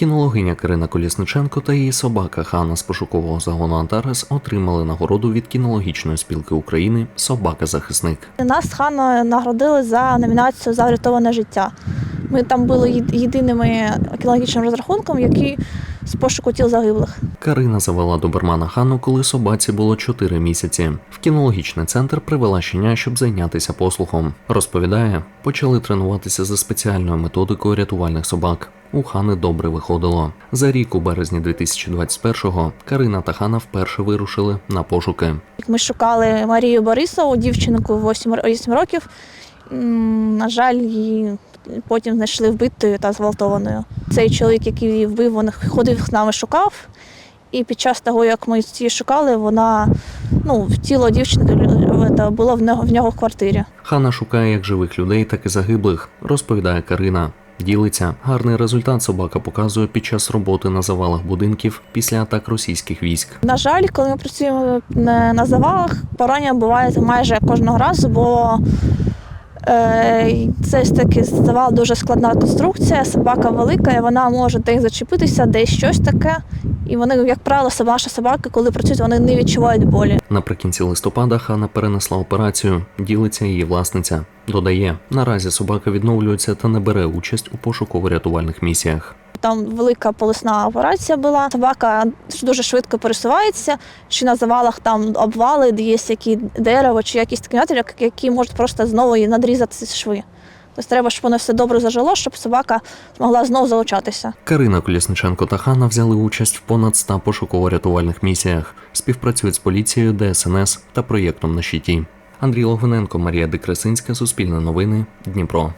Кінологиня Карина Колісниченко та її собака Хана з пошукового загону Антарес отримали нагороду від кінологічної спілки України Собака-захисник. Нас з Ханою нагородили за номінацію за врятоване життя. Ми там були єдиними кінологічним розрахунком, які з пошуку тіл загиблих. Карина завела добермана Хану, коли собаці було 4 місяці. В кінологічний центр привела щеня, щоб зайнятися послухом. Розповідає, почали тренуватися за спеціальною методикою рятувальних собак. У Хани добре виходило. За рік у березні 2021-го Карина та Хана вперше вирушили на пошуки. Ми шукали Марію Борисову, дівчинку 8 ро- 8 років. На жаль, її потім знайшли вбитою та зґвалтованою. Цей чоловік, який її вбив, він ходив з нами, шукав. І під час того, як ми її шукали, вона ну, тіло дівчинки було в нього в нього в квартирі. Хана шукає як живих людей, так і загиблих, розповідає Карина. Ділиться гарний результат собака показує під час роботи на завалах будинків після атак російських військ. На жаль, коли ми працюємо на, завалах, поранення буває майже кожного разу, бо це ж таки завал дуже складна конструкція, собака велика, і вона може десь зачепитися, десь щось таке. І вони, як правило, наші собаки, коли працюють, вони не відчувають болі. Наприкінці листопада Хана перенесла операцію. Ділиться її власниця. Додає, наразі собака відновлюється та не бере участь у пошуково-рятувальних місіях. Там велика полосна операція була. Собака дуже швидко пересувається, чи на завалах там обвали, є які дерево, чи якісь такі які можуть просто знову її надрізати шви. Тобто треба, щоб воно все добре зажило, щоб собака змогла знову залучатися. Карина Колісниченко та Хана взяли участь в понад 100 пошуково-рятувальних місіях. Співпрацюють з поліцією, ДСНС та проєктом на щиті. Андрій Логвиненко, Марія Декрасинська, Суспільне новини, Дніпро.